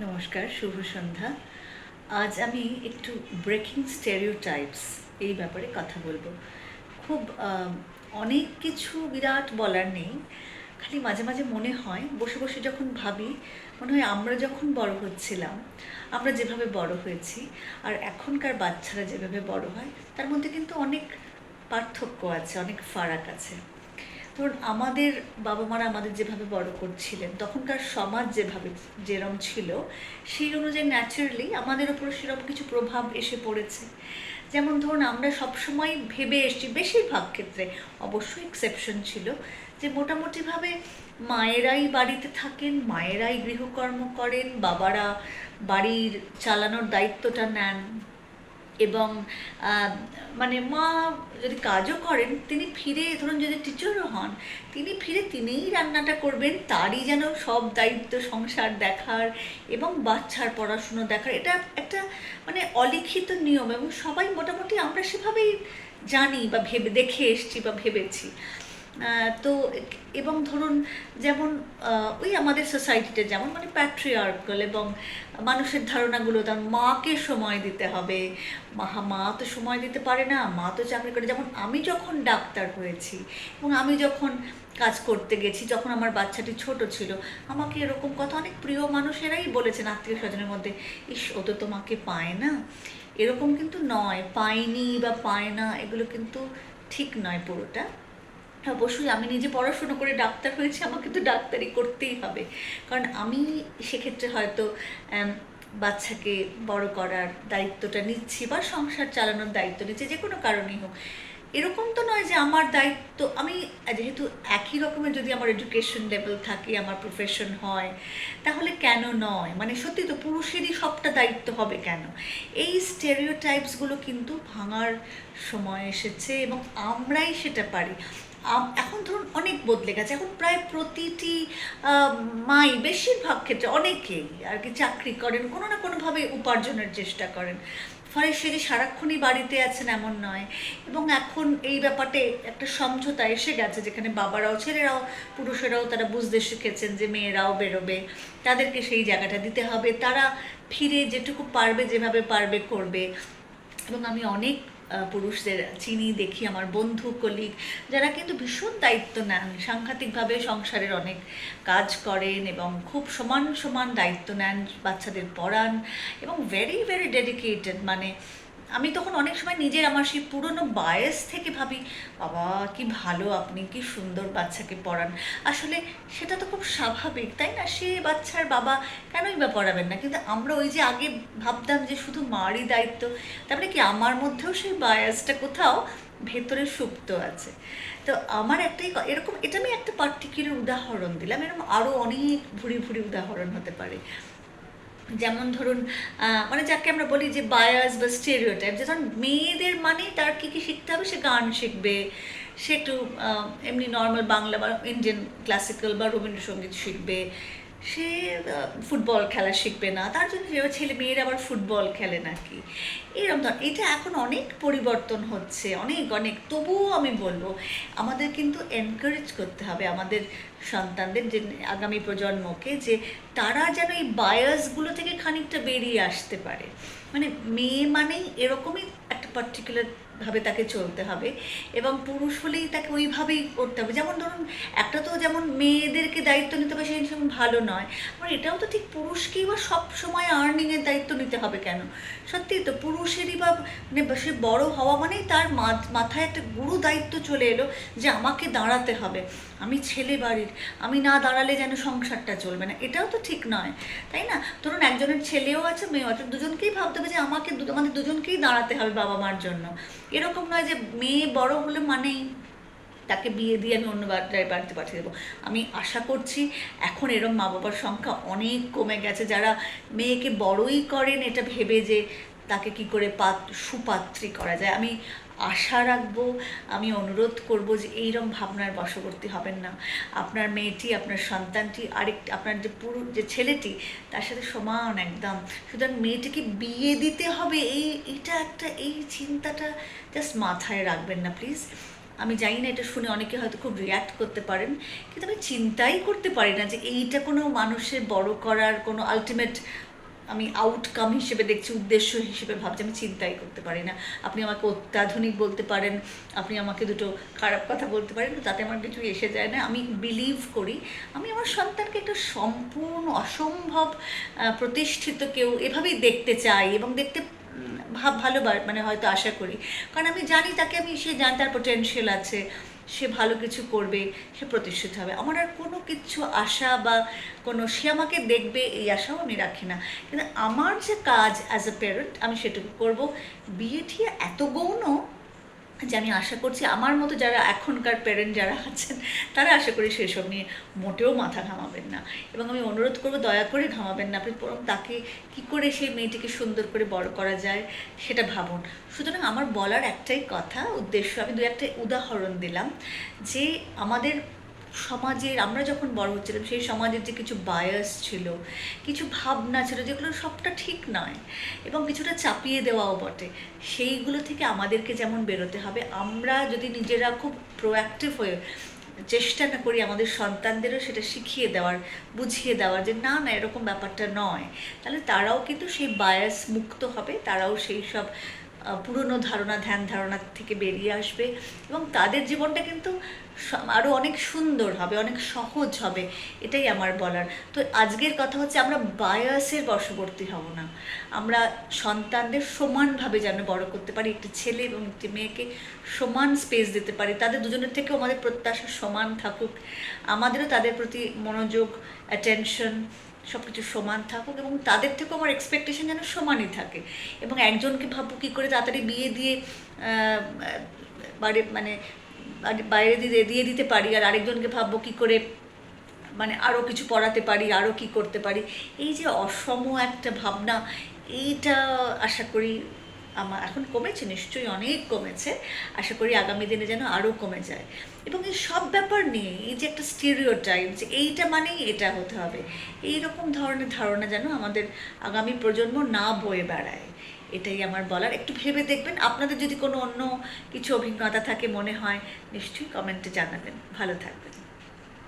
নমস্কার, শুভ সন্ধ্যা। আজ আমি একটু ব্রেকিং স্টেরিওটাইপস এই ব্যাপারে কথা বলব। খুব অনেক কিছু বিরাট বলার নেই। খালি মাঝে মাঝে মনে হয়, বসে বসে যখন ভাবি, মনে হয় আমরা যখন বড় হচ্ছিলাম, আমরা যেভাবে বড় হয়েছি, আর এখনকার বাচ্চারা যেভাবে বড় হয়, তার মধ্যে কিন্তু অনেক পার্থক্য আছে, অনেক ফারাক আছে। ধরুন আমাদের বাবা মারা আমাদের যেভাবে বড় করছিলেন, তখনকার সমাজ যেভাবে যেরম ছিল, সেই অনুযায়ী ন্যাচারালি আমাদের উপর সেরকম কিছু প্রভাব এসে পড়েছে। যেমন ধরুন, আমরা সবসময় ভেবে এসেছি, বেশিরভাগ ক্ষেত্রে অবশ্যই এক্সেপশন ছিল, যে মোটামুটিভাবে মায়েরাই বাড়িতে থাকেন, মায়েরাই গৃহকর্ম করেন, বাবারা বাড়ির চালানোর দায়িত্বটা নেন এবং মানে মা যদি কাজও করেন, তিনি ফিরে, ধরুন যদি টিচারও হন, তিনি ফিরে তিনিই রান্নাটা করবেন, তারই যেন সব দায়িত্ব, সংসার দেখার এবং বাচ্চার পড়াশুনো দেখার, এটা একটা মানে অলিখিত নিয়ম এবং সবাই মোটামুটি আমরা সেভাবেই জানি বা ভেবে, দেখে এসছি বা ভেবেছি। তো এবং ধরুন যেমন ওই আমাদের সোসাইটিতে যেমন মানে প্যাট্রিয়ার্কাল এবং মানুষের ধারণাগুলো তার মাকে সময় দিতে হবে। মা মা তো সময় দিতে পারে না, মা তো চাকরি করে। যেমন আমি যখন ডাক্তার হয়েছি এবং আমি যখন কাজ করতে গেছি, যখন আমার বাচ্চাটি ছোট ছিল, আমাকে এরকম কথা অনেক প্রিয় মানুষেরাই বলেছেন আত্মীয় স্বজনের মধ্যে, ইস, ও তো তোমাকে পায় না। এরকম কিন্তু নয়, পায়নি বা পায় না, এগুলো কিন্তু ঠিক নয় পুরোটা। অবশ্যই আমি নিজে পড়াশুনো করে ডাক্তার হয়েছি, আমাকে তো ডাক্তারি করতেই হবে। কারণ আমি সেক্ষেত্রে হয়তো বাচ্চাকে বড় করার দায়িত্বটা নিচ্ছি বা সংসার চালানোর দায়িত্ব নিচ্ছি, যে কোনো কারণেই হোক। এরকম তো নয় যে আমার দায়িত্ব, আমি যেহেতু একই রকমের যদি আমার এডুকেশন লেভেল থাকে, আমার প্রফেশন হয়, তাহলে কেন নয়? মানে সত্যি তো পুরুষেরই সবটা দায়িত্ব হবে কেন? এই স্টেরিওটাইপসগুলো কিন্তু ভাঙার সময় এসেছে এবং আমরাই সেটা পারি। এখন ধরুন অনেক বদলে গেছে। এখন প্রায় প্রতিটি মাই বেশিরভাগ ক্ষেত্রে অনেকেই আর কি চাকরি করেন, কোনো না কোনোভাবে উপার্জনের চেষ্টা করেন। ফলে সে যে সারাক্ষণই বাড়িতে আছেন এমন নয়। এবং এখন এই ব্যাপারটা একটা সমঝোতা এসে গেছে, যেখানে বাবারাও, ছেলেরাও, পুরুষেরাও তারা বুঝতে শিখেছেন যে মেয়েরাও বেরোবে, তাদেরকে সেই জায়গাটা দিতে হবে। তারা ফিরে যেটুকু পারবে, যেভাবে পারবে করবে। এবং আমি অনেক পুরুষদের চিনি দেখি, আমার বন্ধু কলিগ যারা কিন্তু ভীষণ দায়িত্ব নেন। সাংঘাতিকভাবে সংসারের অনেক কাজ করেন এবং খুব সমান সমান দায়িত্ব নেন বাচ্চাদের পড়ান এবং ভেরি ভেরি ডেডিকেটেড মানে আমি তখন অনেক সময় নিজের আমার সেই পুরনো বায়াস থেকে ভাবি, বাবা, কি ভালো আপনি, কি সুন্দর বাচ্চাকে পড়ান। আসলে সেটা তো খুব স্বাভাবিক, তাই না? সে বাচ্চার বাবা কেনই বা পড়াবেন না? কিন্তু আমরা ওই যে আগে ভাবতাম যে শুধু মারই দায়িত্ব তারপরে কি আমার মধ্যেও সেই বায়াসটা কোথাও ভেতরে সুপ্ত আছে। তো আমার একটাই এরকম, এটা আমি একটা পার্টিকুলার উদাহরণ দিলাম, এরকম আরও অনেক ভুরি ভুরি উদাহরণ হতে পারে। যেমন ধরুন মানে যাকে আমরা বলি যে বায়াস বা স্টেরিওটাইপ যে ধরুন মেয়েদের মানে তার কী কী শিখতে হবে? সে গান শিখবে, সে একটু এমনি নর্মাল বাংলা বা ইন্ডিয়ান ক্লাসিক্যাল বা রবীন্দ্রসঙ্গীত শিখবে সে ফুটবল খেলা শিখবে না। তার জন্য যে ছেলে মেয়েরা আবার ফুটবল খেলে নাকি? এরকম ধর, এটা এখন অনেক পরিবর্তন হচ্ছে, অনেক অনেক। তবুও আমি বলব, আমাদের কিন্তু এনকারেজ করতে হবে আমাদের সন্তানদের যে আগামী প্রজন্মকে যে তারা যেন এই বায়াসগুলো থেকে খানিকটা বেরিয়ে আসতে পারে। মানে মেয়ে মানেই এরকমই একটা পার্টিকুলার ভাবে তাকে চলতে হবে এবং পুরুষ হলেই তাকে ওইভাবেই করতে হবে। যেমন ধরুন, একটা তো যেমন মেয়েদেরকে দায়িত্ব নিতে হবে সেই ভালো নয়। আবার এটাও তো ঠিক পুরুষকেই বা সব সময় আর্নিংয়ের দায়িত্ব নিতে হবে কেন? সত্যি তো পুরুষেরই বা মানে সে বড় হওয়া মানেই তার মাথায় একটা গুরু দায়িত্ব চলে এলো যে আমাকে দাঁড়াতে হবে। আমি ছেলে বাড়ির, আমি না দাঁড়ালে যেন সংসারটা চলবে না, এটাও তো ঠিক নয়, তাই না? ধরুন একজনের ছেলেও আছে, মেয়েও আছে, দুজনকেই ভাবতে হবে যে আমাকে আমাদের দুজনকেই দাঁড়াতে হবে বাবা মার জন্য। এরকম নয় যে মেয়ে বড় হলে মানেই তাকে বিয়ে দিয়ে আমি অন্য বাড়িতে পাঠিয়ে দেবো। আমি আশা করছি এখন এরম মা বাবার সংখ্যা অনেক কমে গেছে, যারা মেয়েকে বড়ই করেন, এটা ভেবে যে তাকে কি করে পাত, সুপাত্রী করা যায়। আমি আশা রাখব, আমি অনুরোধ করব যে এইরকম ভাবনার বশবর্তী হবেন না। আপনার মেয়েটি, আপনার সন্তানটি আরেক আপনার যে পুরো, যে ছেলেটি, তার সাথে সমান একদম। সুতরাং মেয়েটিকে বিয়ে দিতে হবে, এই, এটা একটা, এই চিন্তাটা জাস্ট মাথায় রাখবেন না প্লিজ আমি জানি না, এটা শুনে অনেকে হয়তো খুব রিয়্যাক্ট করতে পারেন, কিন্তু আমি চিন্তাই করতে পারি না যে এইটা কোনো মানুষের বড় করার কোনো আলটিমেট আমি আউটকাম হিসেবে দেখছি, উদ্দেশ্য হিসেবে ভাবছি, আমি চিন্তাই করতে পারি না। আপনি আমাকে অত্যাধুনিক বলতে পারেন, আপনি আমাকে দুটো খারাপ কথা বলতে পারেন তাতে আমার কিছু এসে যায় না। আমি বিলিভ করি, আমি আমার সন্তানকে একটা সম্পূর্ণ অসম্ভব প্রতিষ্ঠিত কেউ এভাবেই দেখতে চাই এবং দেখতে ভাব ভালোবার মানে হয়তো আশা করি। কারণ আমি জানি তাকে আমি, সে জানি তার পোটেনশিয়াল আছে। সে ভালো কিছু করবে, সে প্রতিষ্ঠিত হবে। আমার আর কোনো কিছু আশা বা কোনো, সে আমাকে দেখবে এই আশাও আমি রাখি না। কিন্তু আমার যে কাজ অ্যাজ এ প্যারেন্ট আমি সেটুকু করব। বিয়েটি এত গৌণ যে আমি আশা করছি আমার মতো যারা এখনকার প্যারেন্ট যারা আছেন, তারা আশা করি সেসব নিয়ে মোটেও মাথা ঘামাবেন না। এবং আমি অনুরোধ করব, দয়া করে ঘামাবেন না। আপনি বরং তাকে কী করে সেই মেয়েটিকে সুন্দর করে বড় করা যায় সেটা ভাবুন। সুতরাং আমার বলার একটাই কথা, উদ্দেশ্য, আমি দু একটা উদাহরণ দিলাম যে আমাদের সমাজের, আমরা যখন বড় হচ্ছিলাম, সেই সমাজের যে কিছু বায়াস ছিল, কিছু ভাবনা ছিল, যেগুলো সবটা ঠিক নয় এবং কিছুটা চাপিয়ে দেওয়াও বটে, সেইগুলো থেকে আমাদেরকে যেমন বেরোতে হবে, আমরা যদি নিজেরা খুব প্রোঅ্যাক্টিভ হয়ে চেষ্টা না করি আমাদের সন্তানদেরও সেটা শিখিয়ে দেওয়ার, বুঝিয়ে দেওয়ার যে, না না, এরকম ব্যাপারটা নয় তাহলে তারাও কিন্তু সেই বায়াস মুক্ত হবে, তারাও সেই সব পুরনো ধারণা, ধ্যান ধারণা থেকে বেরিয়ে আসবে এবং তাদের জীবনটা কিন্তু আরও অনেক সুন্দর হবে, অনেক সহজ হবে, এটাই আমার বলার। তো আজকের কথা হচ্ছে আমরা বায়াসের বশবর্তী হব না। আমরা সন্তানদের সমানভাবে যেন বড় করতে পারি, একটি ছেলে এবং একটি মেয়েকে সমান স্পেস দিতে পারি, তাদের দুজনের থেকেও আমাদের প্রত্যাশা সমান থাকুক। আমাদেরও তাদের প্রতি মনোযোগ অ্যাটেনশন সব কিছু সমান থাকুক এবং তাদের থেকেও আমার এক্সপেকটেশন যেন সমানই থাকে। এবং একজনকে ভাববো কী করে তাড়াতাড়ি বিয়ে দিয়ে বাড়ি মানে বাইরে দিয়ে দিয়ে দিতে পারি আর আরেকজনকে ভাববো কী করে মানে আরও কিছু পড়াতে পারি আরও কি করতে পারি। এই যে অসম একটা ভাবনা, এইটা আশা করি এখন কমেছে, নিশ্চয়ই অনেক কমেছে। আশা করি আগামী দিনে যেন আরও কমে যায়। এবং এই সব ব্যাপার নিয়ে, এই যে একটা স্টিরিও টাইপ যে এইটা মানেই এটা হতে হবে এই রকম ধরনের ধারণা যেন আমাদের আগামী প্রজন্ম না বয়ে বেড়ায়। এটাই আমার বলার। একটু ভেবে দেখবেন। আপনাদের যদি কোনো অন্য কিছু অভিজ্ঞতা থাকে, মনে হয়, নিশ্চয়ই কমেন্টে জানাবেন। ভালো থাকবেন।